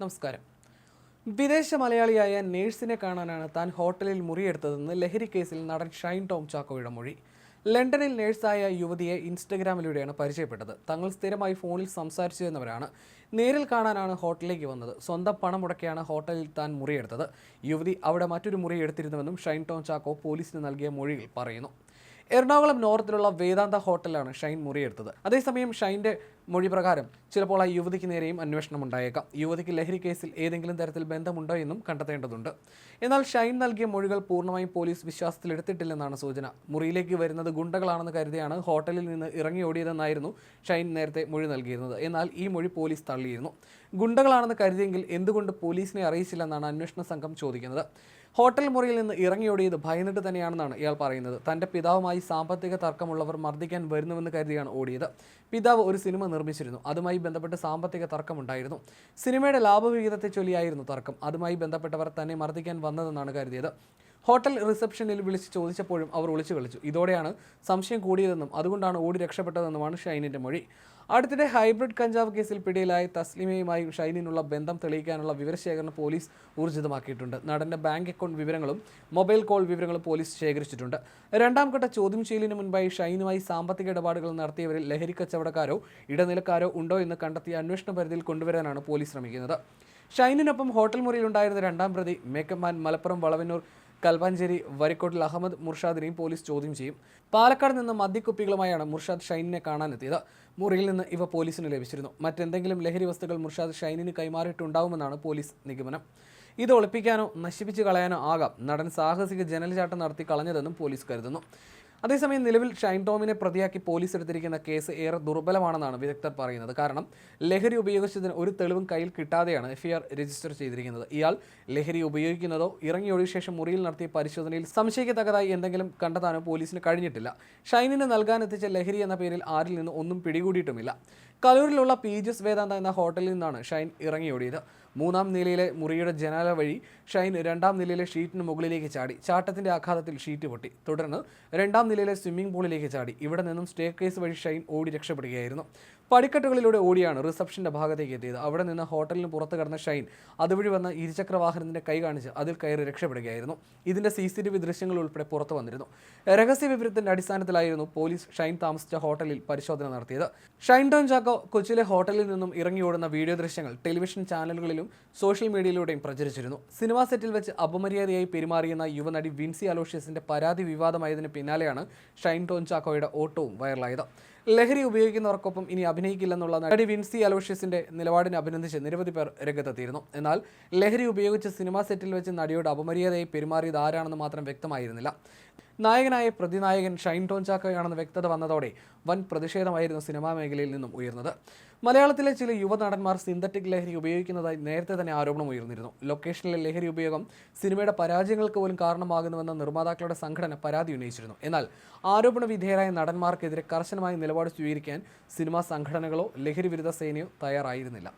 നമസ്കാരം. വിദേശ മലയാളിയായ നേഴ്സിനെ കാണാനാണ് താൻ ഹോട്ടലിൽ മുറിയെടുത്തതെന്ന് ലഹരി കേസിൽ നടൻ ഷൈൻ ടോം ചാക്കോയുടെ മൊഴി. ലണ്ടനിൽ നേഴ്സായ യുവതിയെ ഇൻസ്റ്റഗ്രാമിലൂടെയാണ് പരിചയപ്പെട്ടത്. തങ്ങൾ സ്ഥിരമായി ഫോണിൽ സംസാരിച്ചു എന്നവരാണ് നേരിൽ കാണാനാണ് ഹോട്ടലിലേക്ക് വന്നത്. സ്വന്തം പണം മുടക്കിയാണ് ഹോട്ടലിൽ താൻ മുറിയെടുത്തത്. യുവതി അവിടെ മറ്റൊരു മുറി എടുത്തിരുന്നുവെന്നും ഷൈൻ ടോം ചാക്കോ പോലീസിന് നൽകിയ മൊഴിയിൽ പറയുന്നു. എറണാകുളം നോർത്തിലുള്ള വേദാന്ത ഹോട്ടലാണ് ഷൈൻ മുറിയെടുത്തത്. അതേസമയം ഷൈന്റെ മൊഴി പ്രകാരം ചിലപ്പോൾ ആ യുവതിക്ക് നേരെയും അന്വേഷണം ഉണ്ടായേക്കാം. യുവതിക്ക് ലഹരി കേസിൽ ഏതെങ്കിലും തരത്തിൽ ബന്ധമുണ്ടോ എന്നും കണ്ടെത്തേണ്ടതുണ്ട്. എന്നാൽ ഷൈൻ നൽകിയ മൊഴികൾ പൂർണമായും പോലീസ് വിശ്വാസത്തിലെടുത്തിട്ടില്ലെന്നാണ് സൂചന. മുറിയിലേക്ക് വരുന്നത് ഗുണ്ടകളാണെന്ന് കരുതിയാണ് ഹോട്ടലിൽ നിന്ന് ഇറങ്ങി ഓടിയതെന്നായിരുന്നു ഷൈൻ നേരത്തെ മൊഴി നൽകിയിരുന്നത്. എന്നാൽ ഈ മൊഴി പോലീസ് തള്ളിയിരുന്നു. ഗുണ്ടകളാണെന്ന് കരുതിയെങ്കിൽ എന്തുകൊണ്ട് പോലീസിനെ അറിയിച്ചില്ലെന്നാണ് അന്വേഷണ സംഘം ചോദിക്കുന്നത്. ഹോട്ടൽ മുറിയിൽ നിന്ന് ഇറങ്ങിയോടിയത് ഭയന്നിട്ട് തന്നെയാണെന്നാണ് ഇയാൾ പറയുന്നത്. തന്റെ പിതാവുമായി സാമ്പത്തിക തർക്കമുള്ളവർ മർദ്ദിക്കാൻ വരുന്നുവെന്ന് കരുതിയാണ് ഓടിയത്. പിതാവ് ഒരു സിനിമ നിർമ്മിച്ചിരുന്നു. അതുമായി ബന്ധപ്പെട്ട് സാമ്പത്തിക തർക്കമുണ്ടായിരുന്നു. സിനിമയുടെ ലാഭവിഹിതത്തെ ചൊല്ലിയായിരുന്നു തർക്കം. അതുമായി ബന്ധപ്പെട്ടവർ തന്നെ മർദ്ദിക്കാൻ വന്നതെന്നാണ് കരുതിയത്. ഹോട്ടൽ റിസപ്ഷനിൽ വിളിച്ച് ചോദിച്ചപ്പോഴും അവർ ഒളിച്ചു കളിച്ചു. ഇതോടെയാണ് സംശയം കൂടിയതെന്നും അതുകൊണ്ടാണ് ഓടി രക്ഷപ്പെട്ടതെന്നുമാണ് ഷൈനിന്റെ മൊഴി. അടുത്തിടെ ഹൈബ്രിഡ് കഞ്ചാവ് കേസിൽ പിടിയിലായ തസ്ലിമയുമായി ഷൈനിനുള്ള ബന്ധം തെളിയിക്കാനുള്ള വിവരശേഖരണം പോലീസ് ഊർജിതമാക്കിയിട്ടുണ്ട്. നടന്റെ ബാങ്ക് അക്കൗണ്ട് വിവരങ്ങളും മൊബൈൽ കോൾ വിവരങ്ങളും പോലീസ് ശേഖരിച്ചിട്ടുണ്ട്. രണ്ടാം ഘട്ട ചോദ്യം ചെയ്യലിന് മുൻപായി ഷൈനുമായി സാമ്പത്തിക ഇടപാടുകൾ നടത്തിയവരിൽ ലഹരി കച്ചവടക്കാരോ ഇടനിലക്കാരോ ഉണ്ടോ എന്ന് കണ്ടെത്തിയ അന്വേഷണ പരിധിയിൽ കൊണ്ടുവരാനാണ് പോലീസ് ശ്രമിക്കുന്നത്. ഷൈനിനൊപ്പം ഹോട്ടൽ മുറിയിലുണ്ടായിരുന്ന രണ്ടാം പ്രതി മേക്കപ്പ് മാൻ മലപ്പുറം വളവന്നൂർ കൽപ്പാഞ്ചേരി വരിക്കോട്ടിൽ അഹമ്മദ് മുർഷാദിനെയും പോലീസ് ചോദ്യം ചെയ്യും. പാലക്കാട് നിന്ന് മദ്യക്കുപ്പികളുമായാണ് മുർഷാദ് ഷൈനിനെ കാണാനെത്തിയത്. മുറിയിൽ നിന്ന് ഇവ പോലീസിന് ലഭിച്ചിരുന്നു. മറ്റെന്തെങ്കിലും ലഹരി വസ്തുക്കൾ മുർഷാദ് ഷൈനിന് കൈമാറിയിട്ടുണ്ടാവുമെന്നാണ് പോലീസ് നിഗമനം. ഇത് ഒളിപ്പിക്കാനോ നശിപ്പിച്ചു കളയാനോ ആകാം. നടൻ സാഹസിക ജനൽചാട്ടം നടത്തി കളഞ്ഞതെന്നും പോലീസ് കരുതുന്നു. അതേസമയം നിലവിൽ ഷൈൻ ടോമിനെ പ്രതിയാക്കി പോലീസ് എടുത്തിരിക്കുന്ന കേസ് ഏറെ ദുർബലമാണെന്നാണ് വിദഗ്ധർ പറയുന്നത്. കാരണം ലഹരി ഉപയോഗിച്ചതിന് ഒരു തെളിവും കയ്യിൽ കിട്ടാതെയാണ് എഫ്ഐആർ രജിസ്റ്റർ ചെയ്തിരിക്കുന്നത്. ഇയാൾ ലഹരി ഉപയോഗിക്കുന്നതോ ഇറങ്ങിയൊഴിയ ശേഷം മുറിയിൽ നടത്തിയ പരിശോധനയിൽ സംശയിക്കത്തക്കതായി എന്തെങ്കിലും കണ്ടെത്താനോ പോലീസിന് കഴിഞ്ഞിട്ടില്ല. ഷൈനിന് നൽകാനെത്തിച്ച ലഹരി എന്ന പേരിൽ ആരിൽ നിന്നും ഒന്നും പിടികൂടിയിട്ടുമില്ല. കലൂരിലുള്ള പീജസ് വേദാന്ത എന്ന ഹോട്ടലിൽ നിന്നാണ് ഷൈൻ ഇറങ്ങിയോടിയത് മൂന്നാം നിലയിലെ മുറിയുടെ ജനാല വഴി ഷൈൻ രണ്ടാം നിലയിലെ ഷീറ്റിന് മുകളിലേക്ക് ചാടി. ചാട്ടത്തിന്റെ ആഘാതത്തിൽ ഷീറ്റ് പൊട്ടി. തുടർന്ന് രണ്ടാം നിലയിലെ സ്വിമ്മിംഗ് പൂളിലേക്ക് ചാടി. ഇവിടെ നിന്നും സ്റ്റേ കേസ് വഴി ഷൈൻ ഓടി രക്ഷപ്പെടുകയായിരുന്നു. പടിക്കെട്ടുകളിലൂടെ ഓടിയാണ് റിസപ്ഷന്റെ ഭാഗത്തേക്ക് എത്തിയത്. അവിടെ നിന്ന് ഹോട്ടലിന് പുറത്ത് കടന്ന ഷൈൻ അതുവഴി വന്ന ഇരുചക്ര വാഹനത്തിന്റെ കൈ കാണിച്ച് അതിൽ കയറി രക്ഷപ്പെടുകയായിരുന്നു. ഇതിന്റെ സി സി ടി വി ദൃശ്യങ്ങൾ ഉൾപ്പെടെ പുറത്തു വന്നിരുന്നു. രഹസ്യ വിവരത്തിന്റെ അടിസ്ഥാനത്തിലായിരുന്നു പോലീസ് ഷൈൻ താമസിച്ച ഹോട്ടലിൽ പരിശോധന നടത്തിയത്. ഷൈൻ ടോൺ ചാക്കോ കൊച്ചിയിലെ ഹോട്ടലിൽ നിന്നും ഇറങ്ങി ഓടുന്ന വീഡിയോ ദൃശ്യങ്ങൾ ടെലിവിഷൻ ചാനലുകളിലും സോഷ്യൽ മീഡിയയിലൂടെയും പ്രചരിച്ചിരുന്നു. സിനിമാ സെറ്റിൽ വെച്ച് അപമര്യാദയായി പെരുമാറിയെന്ന യുവനടി വിൻസി അലോഷ്യസിന്റെ പരാതി വിവാദമായതിന് പിന്നാലെയാണ് ഷൈൻ ടോൺ ചാക്കോയുടെ ഓട്ടവും വൈറലായത്. ലഹരി ഉപയോഗിക്കുന്നവർക്കൊപ്പം ഇനി അഭിനയിക്കില്ലെന്നുള്ള നടി വിൻസി അലോഷ്യസിന്റെ നിലപാടിനെ അഭിനന്ദിച്ച് നിരവധി പേർ രംഗത്തെത്തിയിരുന്നു. എന്നാൽ ലഹരി ഉപയോഗിച്ച് സിനിമാ സെറ്റിൽ വെച്ച് നടിയോട് അപമര്യാദയായി പെരുമാറിയത് ആരാണെന്ന് മാത്രം വ്യക്തമായിരുന്നില്ല. നായകനായ പ്രതിനായകൻ ഷൈൻ ടോൺ ചാക്കോയാണെന്ന് വ്യക്തത വന്നതോടെ വൻ പ്രതിഷേധമായിരുന്നു സിനിമാ മേഖലയിൽ നിന്നും ഉയർന്നത്. മലയാളത്തിലെ ചില യുവനടന്മാർ സിന്തറ്റിക് ലഹരി ഉപയോഗിക്കുന്നതായി നേരത്തെ തന്നെ ആരോപണം ഉയർന്നിരുന്നു. ലൊക്കേഷനിലെ ലഹരി ഉപയോഗം സിനിമയുടെ പരാജയങ്ങൾക്ക് പോലും കാരണമാകുന്നുവെന്ന നിർമ്മാതാക്കളുടെ സംഘടന പരാതി ഉന്നയിച്ചിരുന്നു. എന്നാൽ ആരോപണ വിധേയരായ നടന്മാർക്കെതിരെ കർശനമായ നിലപാട് സ്വീകരിക്കാൻ സിനിമാ സംഘടനകളോ ലഹരി വിരുദ്ധ സേനയോ തയ്യാറായിരുന്നില്ല.